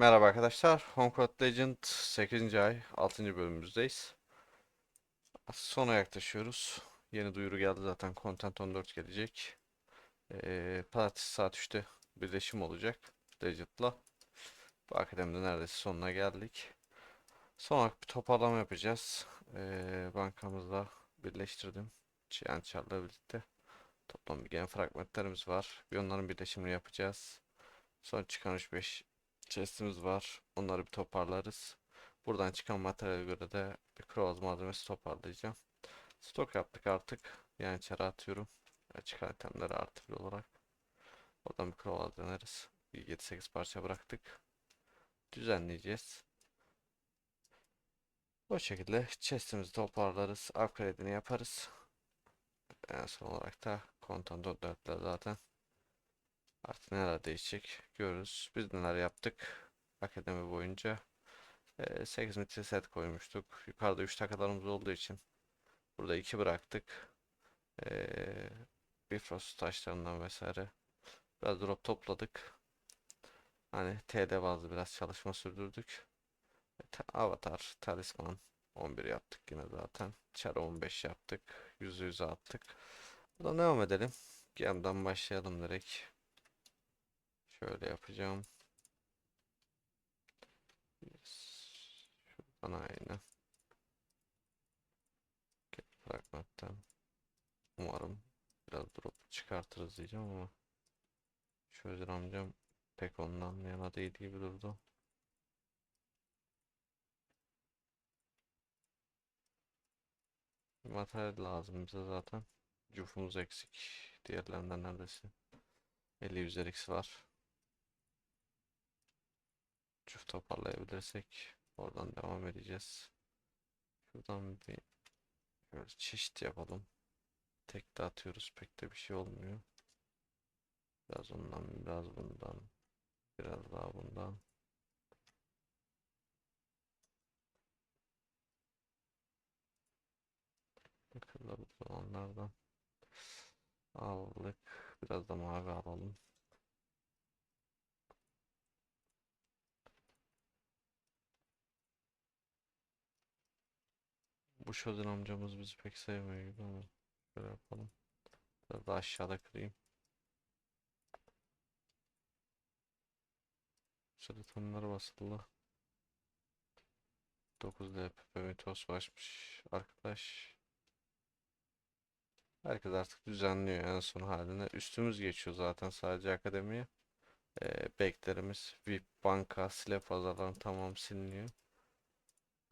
Merhaba arkadaşlar. Homecourt Legend 8. ay 6. bölümümüzdeyiz. Sona yaklaşıyoruz. Yeni duyuru geldi zaten. Content 14 gelecek. Ee, Pazartesi saat 3'te birleşim olacak. Legend'la. Bu akademide neredeyse sonuna geldik. Son bir toparlama yapacağız. Ee, bankamızla birleştirdim. Yani Char'la birlikte. Toplam bir gen fragmentlerimiz var. Bir onların birleşimini yapacağız. Son çıkan 3-5 chest'imiz var. Onları bir toparlarız. Buradan çıkan materyale göre de bir cross malzemesi toparlayacağım. Stok yaptık artık. Yani içeri atıyorum. Çıkan itemleri artı bir olarak. Oradan bir cross deneriz. Bir 7-8 parça bıraktık. Düzenleyeceğiz. O şekilde chest'imizi toparlarız. Upgrade'ini yaparız. En son olarak da Content 4'ler zaten Artık neler değişecek görürüz. Biz neler yaptık akademi boyunca. Ee, 8 metre set koymuştuk. Yukarıda 3 takalarımız olduğu için burada 2 bıraktık. Ee, Bifrost taşlarından vesaire. Biraz drop topladık. Hani TD bazlı biraz çalışma sürdürdük. Ta- Avatar, Talisman 11 yaptık yine zaten. Char 15 yaptık. Yüzü yüze attık. Buradan devam edelim. Gem'den başlayalım direkt. Şöyle yapacağım. Şuradan aynı. Fragmentten. Umarım biraz drop çıkartırız diyeceğim ama Şözür amcam pek ondan yana değil gibi durdu. Materyal lazım bize zaten. Cufumuz eksik. Diğerlerinden neredeyse 50 100 eksi var. Çift toparlayabilirsek oradan devam edeceğiz. Şuradan bir böyle çeşit yapalım. Tek de atıyoruz pek de bir şey olmuyor. Biraz ondan biraz bundan biraz daha bundan. Kırılabilir olanlardan aldık. Biraz da mavi alalım. Bu Şözün amcamız bizi pek sevmiyor gibi ama şöyle yapalım. Biraz daha aşağıda kırayım. Şeritonları basılı. 9 DPP mitos başmış arkadaş. Herkes artık düzenliyor en son haline. Üstümüz geçiyor zaten sadece akademiye. Ee, beklerimiz VIP, banka, silah pazarların tamam siliniyor.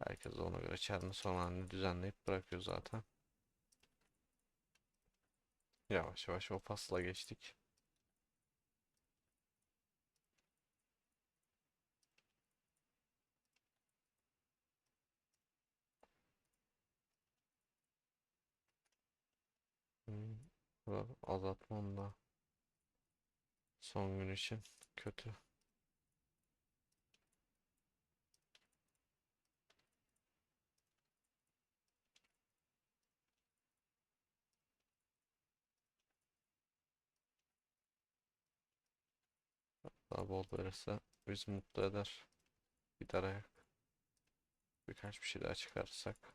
Herkes ona göre çarını son halini düzenleyip bırakıyor zaten. Yavaş yavaş o fasla geçtik. Hmm, azaltmam da son gün için kötü. Daha bol verirse bizi mutlu eder. Gider ayak. Birkaç bir şey daha çıkarırsak.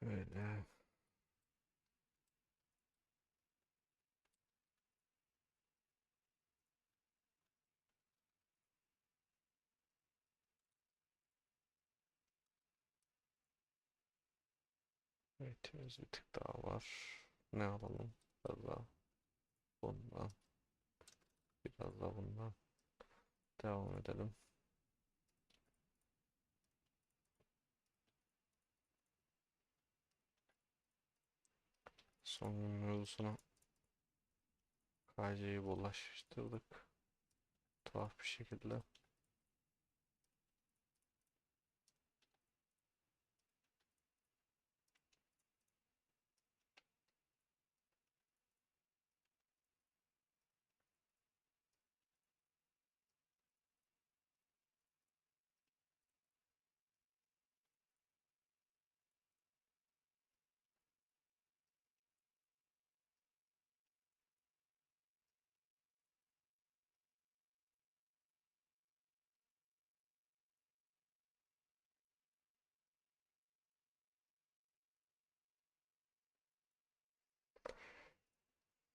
Şöyle. Eğitimimiz bir tık daha var. Ne alalım? Biraz daha bundan. Biraz daha bundan. Devam edelim. Son gün mevzusuna KC'yi bulaştırdık. Tuhaf bir şekilde.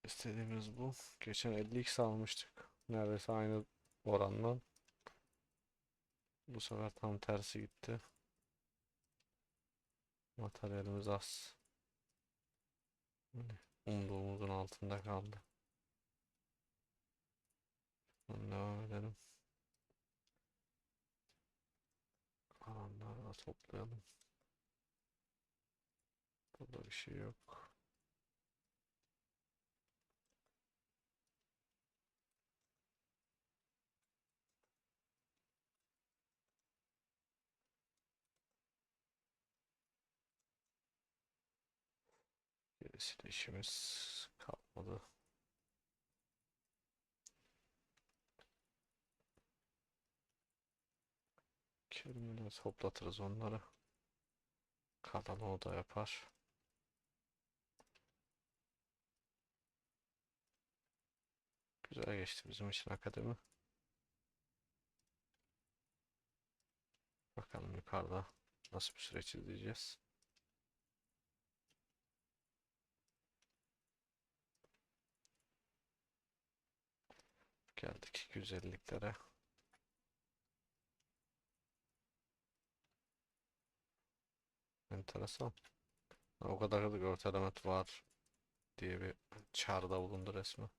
İstediğimiz bu. Geçen 50x almıştık. Neredeyse aynı oranla. Bu sefer tam tersi gitti. Materyalimiz az. Yani umduğumuzun altında kaldı. Şuradan Devam edelim. Kalanları da toplayalım. Burada bir şey yok. Gerisiyle işimiz kalmadı. Kelimeleri toplatırız onları. Kalanı o da yapar. Güzel geçti bizim için akademi. Bakalım yukarıda nasıl bir süreç izleyeceğiz. Geldik 250'liklere. Enteresan. O kadar görtelemet var diye bir çağrıda bulundu resmen.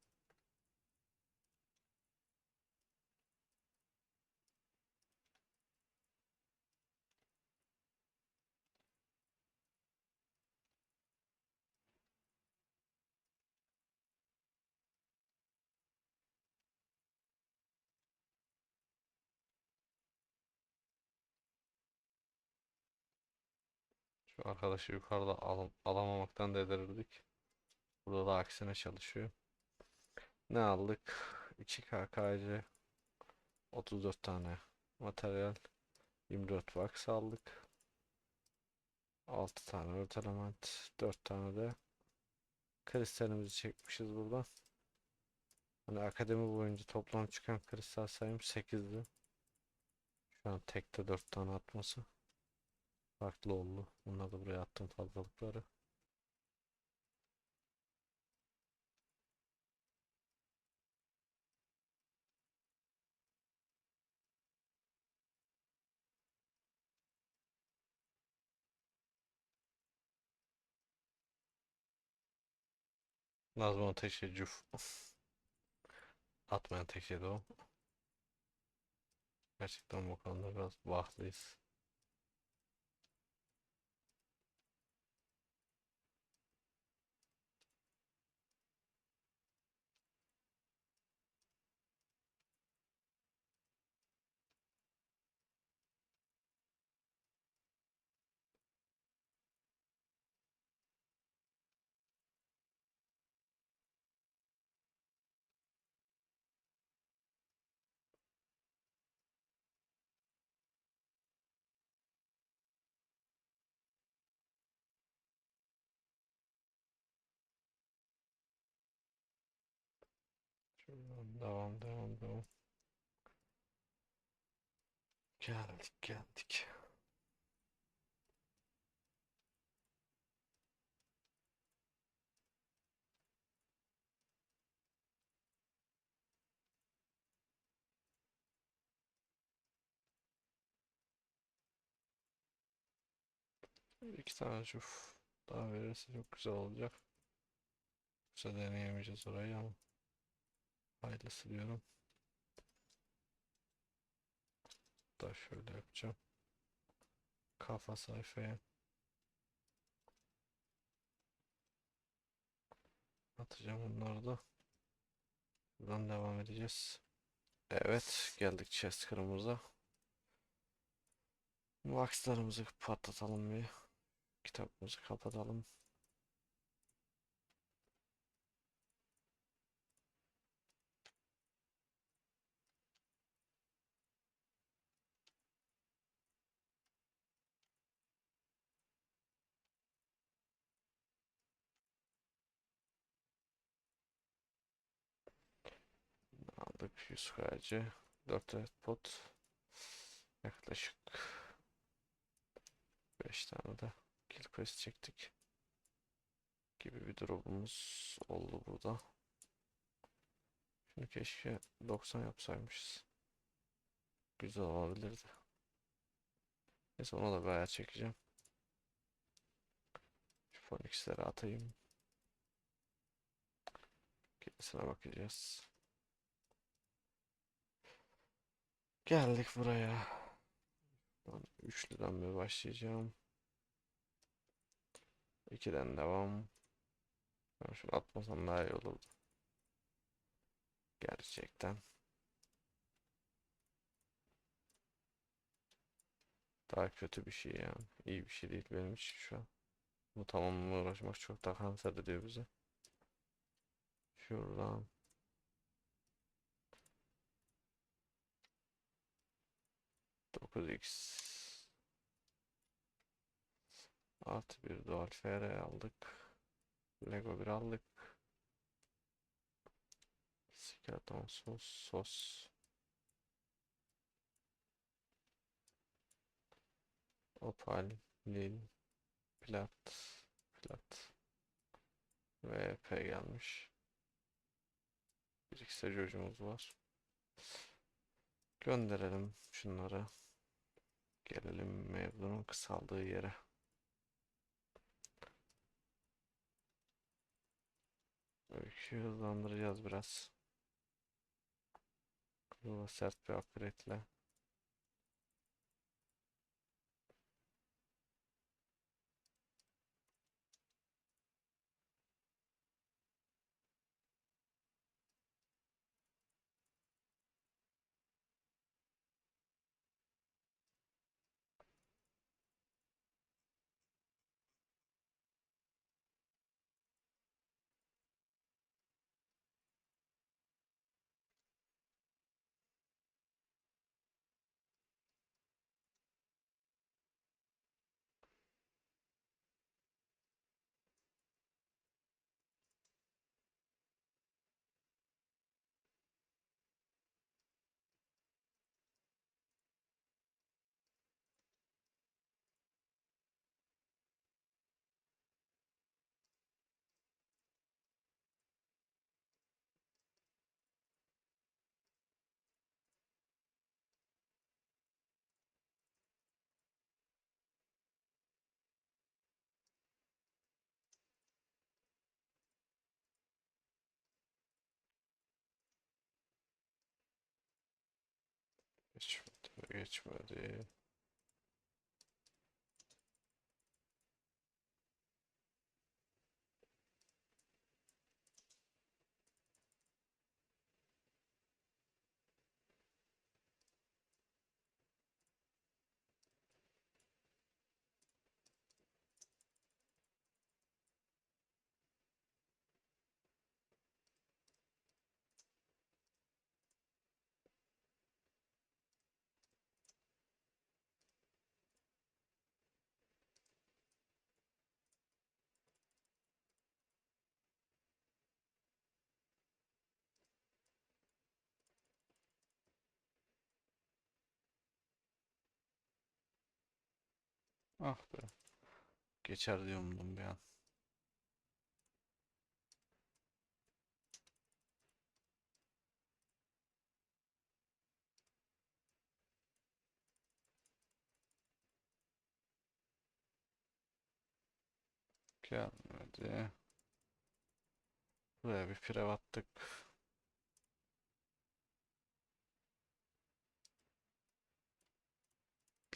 Arkadaşı yukarıda al alamamaktan delirirdik. Burada da aksine çalışıyor. Ne aldık? 2 KKC 34 tane materyal 24 wax aldık. 6 tane ört element 4 tane de kristalimizi çekmişiz buradan. Hani akademi boyunca toplam çıkan kristal sayım 8'di. Şu an tekte 4 tane atması farklı oldu. Bunları da buraya attım fazlalıkları. Nazım Ateş'e cuf. Atmayan tek şey de o. Gerçekten bu konuda biraz bahtlıyız. Şuradan devam devam devam. Geldik geldik. İki tane çuf daha verirse çok güzel olacak. Yoksa deneyemeyeceğiz orayı ama hayırlısı diyorum. Da şöyle yapacağım. Kafa sayfaya atacağım onları da. Buradan devam edeceğiz. Evet geldik chest kırmızı. Waxlarımızı patlatalım bir. Kitabımızı kapatalım. 100 kayacı. 4 adet pot. Yaklaşık 5 tane de kill quest çektik. Gibi bir durumumuz oldu burada. Şunu keşke 90 yapsaymışız. Güzel olabilirdi. Neyse ona da bir çekeceğim. Şu Phoenix'leri atayım. Gerisine bakacağız. Geldik buraya. Ben üçlüden bir başlayacağım. İkiden devam. Ben şunu atmasam daha iyi olurdu. Gerçekten. Daha kötü bir şey yani. İyi bir şey değil benim için şu an. Bu tamamlamaya uğraşmak çok daha kanser ediyor bize. Şuradan. Dokuz x Artı bir dual FR aldık. Lego bir aldık. Skeleton sos sos. Opal, lil, plat, plat. Ve P gelmiş. Bir iki çocuğumuz var. Gönderelim şunları. Gelelim mevzunun kısaldığı yere. Öyküyü hızlandıracağız biraz. Kıvırla sert bir upgrade'le. Geçmedi, geçmedi. Ah be. Geçer diyordum bir an. Gelmedi. Buraya bir pirev attık.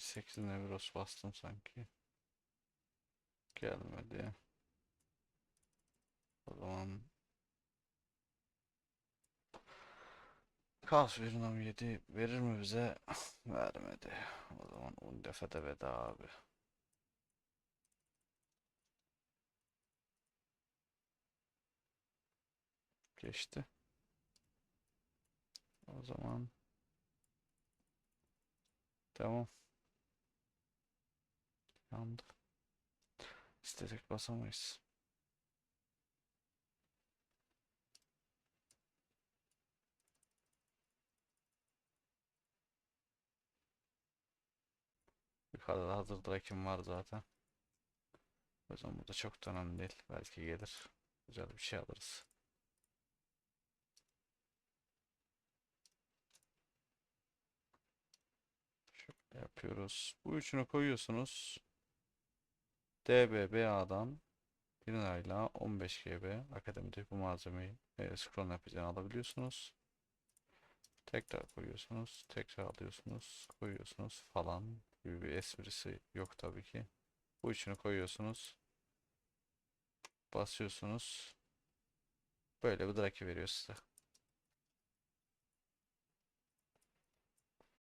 Bir 8 Nevros bastım sanki. Gelmedi. O zaman Kaos Venom 7 verir mi bize? Vermedi. O zaman 10 defede veda abi. Geçti. O zaman tamam anda. İstesek basamayız. Yukarıda hazır drakim var zaten. O yüzden burada çok da önemli değil. Belki gelir. Güzel bir şey alırız. Yapıyoruz. Bu üçünü koyuyorsunuz. DBBA'dan 1 lirayla 15 GB akademide bu malzemeyi e, scroll yapacağını alabiliyorsunuz. Tekrar koyuyorsunuz. Tekrar alıyorsunuz. Koyuyorsunuz falan gibi bir esprisi yok tabii ki. Bu üçünü koyuyorsunuz. Basıyorsunuz. Böyle bir draki veriyor size.